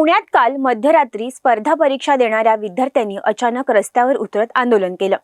पुण्यात काल मध्यरात्री स्पर्धा परीक्षा देणाऱ्या विद्यार्थ्यांनी अचानक रस्त्यावर उतरत आंदोलन केलं.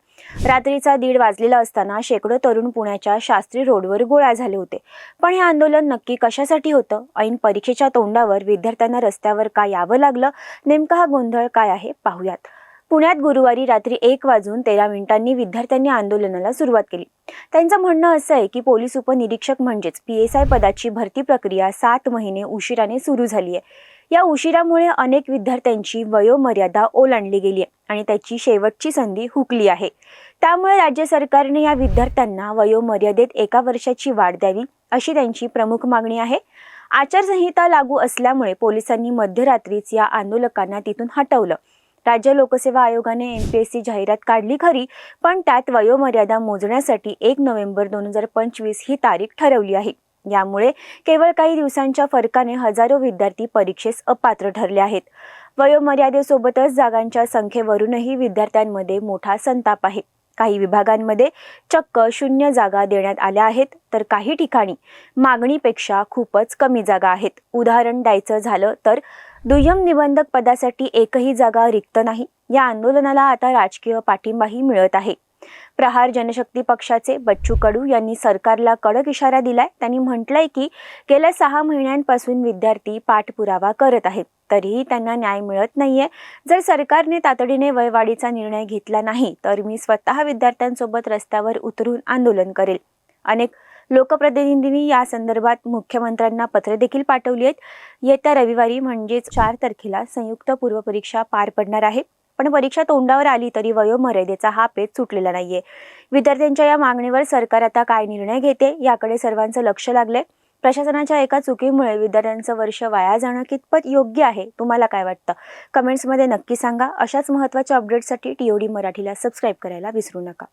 रात्रीचा दीड वाजलेला असताना शेकडो तरुण पुण्याच्या शास्त्री रोडवर गोळा झाले होते. पण हे आंदोलन नक्की कशासाठी होतं? ऐन परीक्षेच्या तोंडावर विद्यार्थ्यांना रस्त्यावर का यावं लागलं? नेमका हा गोंधळ काय आहे? पाहूयात. पुण्यात गुरुवारी रात्री एक वाजून तेरा मिनिटांनी विद्यार्थ्यांनी आंदोलनाला सुरुवात केली. त्यांचं म्हणणं असं आहे की पोलीस उपनिरीक्षक म्हणजेच पी एस आय पदाची भरती प्रक्रिया सात महिने उशिराने सुरू झाली आहे. या उशिरामुळे अनेक विद्यार्थ्यांची वयोमर्यादा ओलांडली गेली आहे आणि त्याची शेवटची संधी हुकली आहे. त्यामुळे राज्य सरकारने या विद्यार्थ्यांना वयोमर्यादेत एका वर्षाची वाढ द्यावी अशी त्यांची प्रमुख मागणी आहे. आचारसंहिता लागू असल्यामुळे पोलिसांनी मध्यरात्रीच या आंदोलकांना तिथून हटवलं. राज्य लोकसेवा आयोगाने एम पी एस सी जाहिरात काढली खरी पण त्यात वयोमर्यादा मोजण्यासाठी एक नोव्हेंबर दोन हजार पंचवीस ही तारीख ठरवली आहे. यामुळे केवळ काही दिवसांच्या फरकाने हजारो विद्यार्थी परीक्षेस अपात्र ठरले आहेत. वयोमर्यादेसोबतच जागांच्या संख्येवरूनही विद्यार्थ्यांमध्ये मोठा संताप आहे. काही विभागांमध्ये चक्क शून्य जागा देण्यात आल्या आहेत तर काही ठिकाणी मागणीपेक्षा खूपच कमी जागा आहेत. उदाहरण द्यायचं झालं तर दुय्यम निबंधक पदासाठी एकही जागा रिक्त नाही. या आंदोलनाला आता राजकीय पाठिंबाही मिळत आहे. प्रहार जनशक्ती पक्षाचे बच्चू कडू यांनी सरकारला कडक इशारा दिलाय. त्यांनी म्हटलंय की गेल्या सहा महिन्यांपासून विद्यार्थी पाठपुरावा करत आहेत. तरीही त्यांना न्याय मिळत नाहीये. जर सरकारने तातडीने वयवाढीचा निर्णय घेतला नाही तर मी स्वतः विद्यार्थ्यांसोबत रस्त्यावर उतरून आंदोलन करेल. अनेक लोकप्रतिनिधींनी या संदर्भात मुख्यमंत्र्यांना पत्रे देखील पाठवली आहेत. येत्या रविवारी म्हणजेच चार तारखेला संयुक्त पूर्वपरीक्षा पार पडणार आहे. पण परीक्षा तोंडावर आली तरी वयोमर्यादेचा हा पेच सुटलेला नाहीये. विद्यार्थ्यांच्या या मागणीवर सरकार आता काय निर्णय घेते याकडे सर्वांचं लक्ष लागलंय. प्रशासनाच्या एका चुकीमुळे विद्यार्थ्यांचं वर्ष वाया जाणं कितपत योग्य आहे? तुम्हाला काय वाटतं? कमेंट्समध्ये नक्की सांगा. अशाच महत्त्वाच्या अपडेटसाठी टीओडी मराठीला सबस्क्राईब करायला विसरू नका.